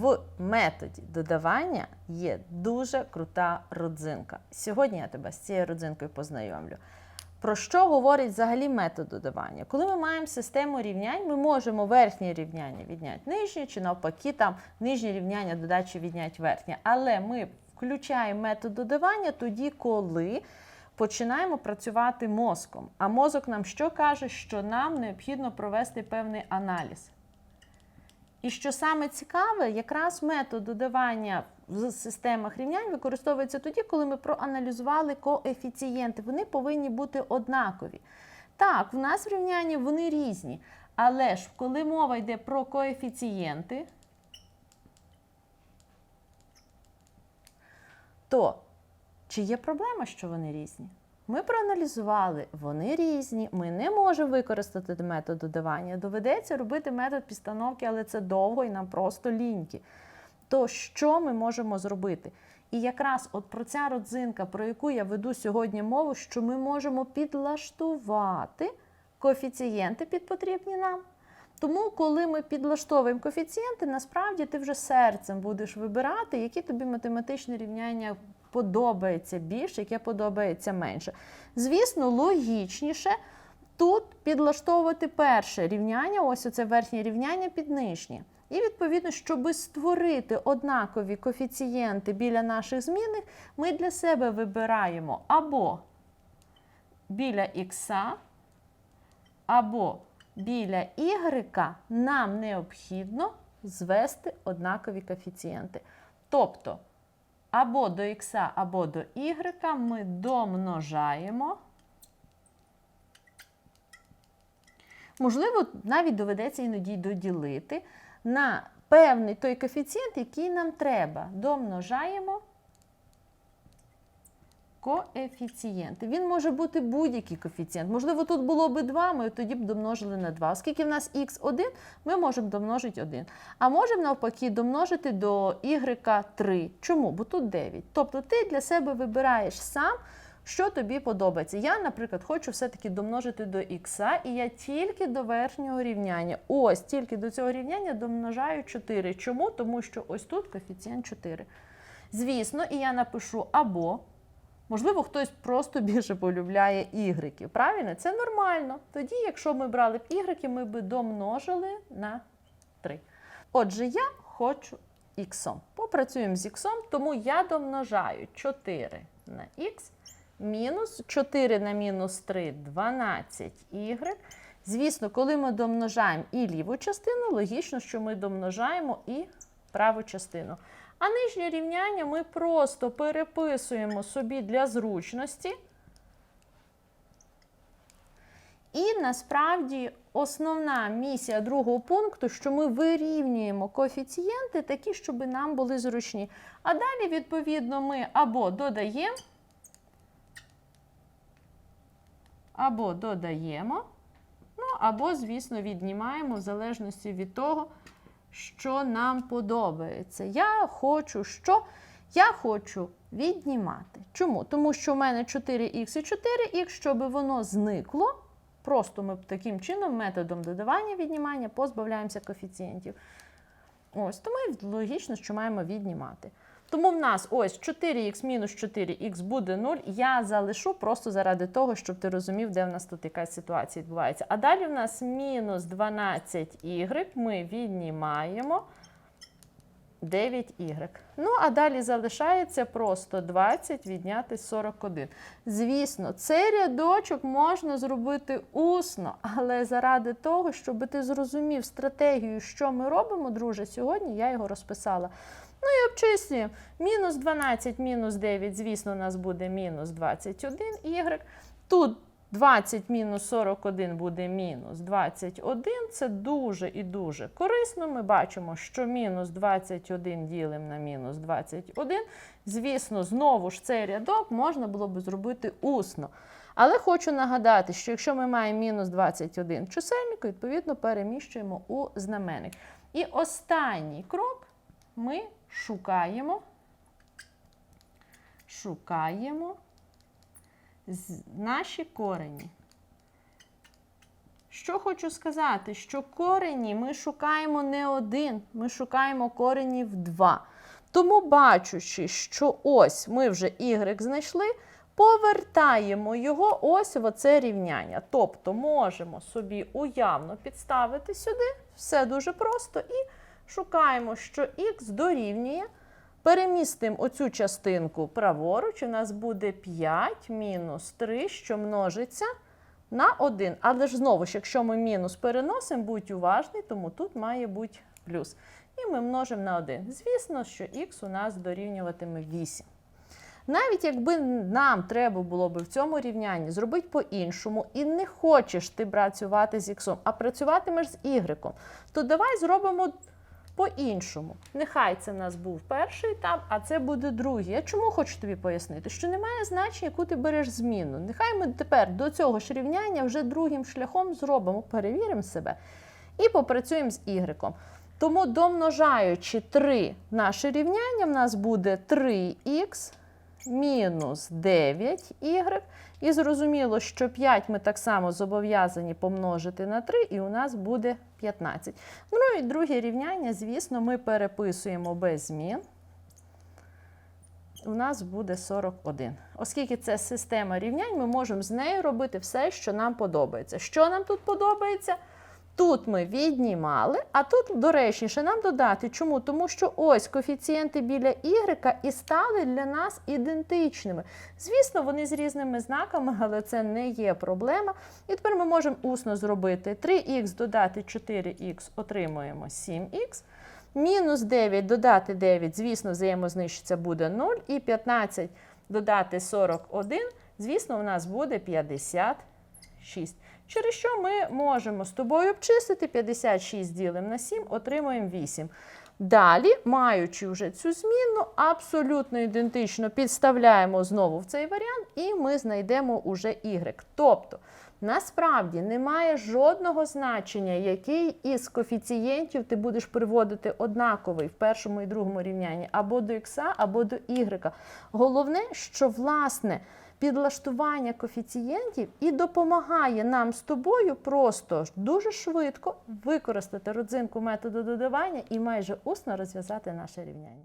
в методі додавання є дуже крута родзинка. Сьогодні я тебе з цією родзинкою познайомлю. Про що говорить взагалі метод додавання? Коли ми маємо систему рівнянь, ми можемо верхнє рівняння відняти нижнє, чи навпаки, там нижнє рівняння додачі відняти верхнє. Але ми включаємо метод додавання тоді, коли починаємо працювати мозком. А мозок нам що каже? Що нам необхідно провести певний аналіз. І що саме цікаве, якраз метод додавання в системах рівнянь використовується тоді, коли ми проаналізували коефіцієнти. Вони повинні бути однакові. Так, в нас в рівнянні вони різні. Але ж коли мова йде про коефіцієнти, то чи є проблема, що вони різні? Ми проаналізували, вони різні, ми не можемо використати метод додавання. Доведеться робити метод підстановки, але це довго і нам просто ліньки. То що ми можемо зробити? І якраз от про ця родзинка, про яку я веду сьогодні мову, що ми можемо підлаштувати коефіцієнти під потрібні нам. Тому, коли ми підлаштовуємо коефіцієнти, насправді ти вже серцем будеш вибирати, які тобі математичні рівняння подобається більше, яке подобається менше. Звісно, логічніше тут підлаштовувати перше рівняння, ось оце верхнє рівняння під нижнє. І, відповідно, щоб створити однакові коефіцієнти біля наших змінних, ми для себе вибираємо або біля х, або біля y нам необхідно звести однакові коефіцієнти. Тобто, або до х, або до y ми домножаємо. Можливо, навіть доведеться іноді доділити на певний той коефіцієнт, який нам треба. Домножаємо коефіцієнти. Він може бути будь-який коефіцієнт. Можливо, тут було б 2, ми тоді б домножили на 2. Оскільки в нас х1, ми можемо домножити 1. А можемо навпаки домножити до y 3. Чому? Бо тут 9. Тобто ти для себе вибираєш сам. Що тобі подобається? Я, наприклад, хочу все-таки домножити до х, і я тільки до верхнього рівняння. Ось тільки до цього рівняння домножаю 4. Чому? Тому що ось тут коефіцієнт 4. Звісно, і я напишу або. Можливо, хтось просто більше полюбляє ігрики. Правильно? Це нормально. Тоді, якщо ми брали б ігрики, ми б домножили на 3. Отже, я хочу х. Попрацюємо з х, тому я домножаю 4 на х. Мінус 4 на мінус 3 12 y. Звісно, коли ми домножаємо і ліву частину, логічно, що ми домножаємо і праву частину. А нижнє рівняння ми просто переписуємо собі для зручності. І насправді основна місія другого пункту, що ми вирівнюємо коефіцієнти такі, щоб нам були зручні. А далі, відповідно, ми або додаємо, або додаємо, ну, або, звісно, віднімаємо в залежності від того, що нам подобається. Я хочу що? Я хочу віднімати. Чому? Тому що в мене 4х і 4х, щоб воно зникло. Просто ми таким чином, методом додавання віднімання, позбавляємося коефіцієнтів. Ось, тому логічно, що маємо віднімати. Тому в нас ось 4х мінус 4х буде 0. Я залишу просто заради того, щоб ти розумів, де в нас тут якась ситуація відбувається. А далі в нас мінус 12y ми віднімаємо 9y. Ну, а далі залишається просто 20 відняти 41. Звісно, цей рядочок можна зробити усно, але заради того, щоб ти зрозумів стратегію, що ми робимо, друже, сьогодні я його розписала. Ну і обчислюємо. Мінус 12, мінус 9, звісно, у нас буде мінус 21 y. Тут 20 мінус 41 буде мінус 21. Це дуже і дуже корисно. Ми бачимо, що мінус 21 ділимо на мінус 21. Звісно, знову ж цей рядок можна було б зробити усно. Але хочу нагадати, що якщо ми маємо мінус 21 чисельник, відповідно переміщуємо у знаменник. І останній крок ми шукаємо, шукаємо наші корені. Що хочу сказати, що корені ми шукаємо не один, ми шукаємо коренів два. Тому, бачучи, що ось ми вже y знайшли, повертаємо його ось в оце рівняння. Тобто можемо собі уявно підставити сюди, все дуже просто, і шукаємо, що х дорівнює. Перемістимо оцю частинку праворуч, у нас буде 5 мінус 3, що множиться на 1. Але ж знову ж, якщо ми мінус переносимо, будь уважний, тому тут має бути плюс. І ми множимо на 1. Звісно, що х у нас дорівнюватиме 8. Навіть якби нам треба було би в цьому рівнянні зробити по-іншому, і не хочеш ти працювати з х, а працюватимеш з y, то давай зробимо по-іншому. Нехай це в нас був перший етап, а це буде другий. Я чому хочу тобі пояснити? Що немає значення, яку ти береш зміну. Нехай ми тепер до цього ж рівняння вже другим шляхом зробимо, перевіримо себе і попрацюємо з y. Тому, домножаючи 3 наше рівняння, в нас буде 3х мінус 9y. І зрозуміло, що 5 ми так само зобов'язані помножити на 3, і у нас буде 15. Ну і друге рівняння, звісно, ми переписуємо без змін. У нас буде 41. Оскільки це система рівнянь, ми можемо з нею робити все, що нам подобається. Що нам тут подобається? Тут ми віднімали, а тут доречніше нам додати. Чому? Тому що ось коефіцієнти біля y і стали для нас ідентичними. Звісно, вони з різними знаками, але це не є проблема. І тепер ми можемо усно зробити 3х додати 4х, отримуємо 7х. Мінус 9 додати 9, звісно, взаємознищиться буде 0. І 15 додати 41, звісно, у нас буде 56. Через що ми можемо з тобою обчистити 56 ділимо на 7, отримуємо 8. Далі, маючи вже цю зміну, абсолютно ідентично підставляємо знову в цей варіант, і ми знайдемо уже y. Тобто, насправді немає жодного значення, який із коефіцієнтів ти будеш приводити однаковий в першому і другому рівнянні або до х, або до y. Головне, що власне підлаштування коефіцієнтів і допомагає нам з тобою просто дуже швидко використати родзинку методу додавання і майже усно розв'язати наше рівняння.